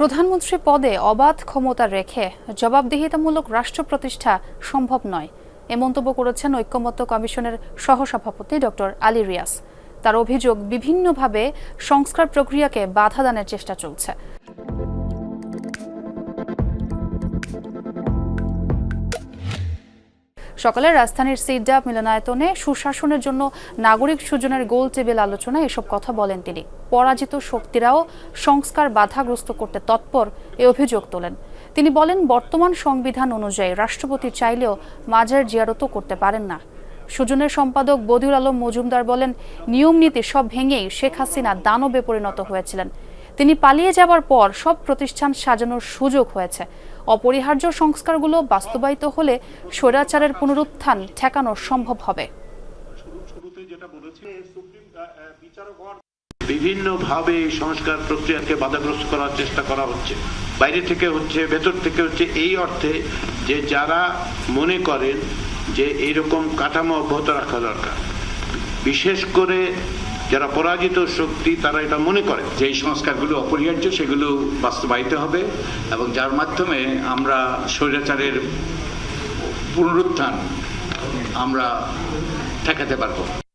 প্রধানমন্ত্রী পদে অবাধ ক্ষমতা রেখে জবাবদিহিতামূলক রাষ্ট্র প্রতিষ্ঠা সম্ভব নয়। এ মন্তব্য করেছেন ঐক্যমত্য কমিশনের সহসভাপতি ডক্টর আলী রিয়াস তার অভিযোগ বিভিন্নভাবে সংস্কার প্রক্রিয়াকে বাধা দানের চেষ্টা চলছে। সকালে রাজধানীর সিডাপ মিলনায়তনে সুশাসনের জন্য নাগরিক সুজনের গোল টেবিল আলোচনায় এসব কথা বলেন তিনি। পরাজিত শক্তিরাও সংস্কার বাধাগ্রস্ত করতে তৎপর এ অভিযোগ তোলেন। তিনি বলেন, বর্তমান সংবিধান অনুযায়ী রাষ্ট্রপতি চাইলেও মাজার জিয়ারতও করতে পারেন না। সুজনের সম্পাদক বদিউল আলম মজুমদার বলেন, নিয়ম নীতি সব ভেঙেই শেখ হাসিনা দানবে পরিণত হয়েছিলেন। তিনি পালিয়ে যাবার পর সব প্রতিষ্ঠান সাজানোর সুযোগ হয়েছে। অপরিহার্য সংস্কারগুলো বাস্তবায়িত হলে স্বৈরাচারের পুনরুত্থান ঠেকানো সম্ভব হবে। বিভিন্নভাবে সংস্কার প্রক্রিয়াকে বাধাগ্রস্ত করার চেষ্টা করা হচ্ছে। বাইরে থেকে হচ্ছে, ভেতর থেকে হচ্ছে, এই অর্থে যে যারা মনে করেন যে এইরকম কাঠামো অব্যাহত রাখা দরকার। বিশেষ করে যারা পরাজিত শক্তি তারা এটা মনে করে যে এই সংস্কারগুলো অপরিহার্য, সেগুলো বাস্তবায়িত হবে এবং যার মাধ্যমে আমরা স্বৈরাচারের পুনরুত্থান আমরা ঠেকাতে পারব।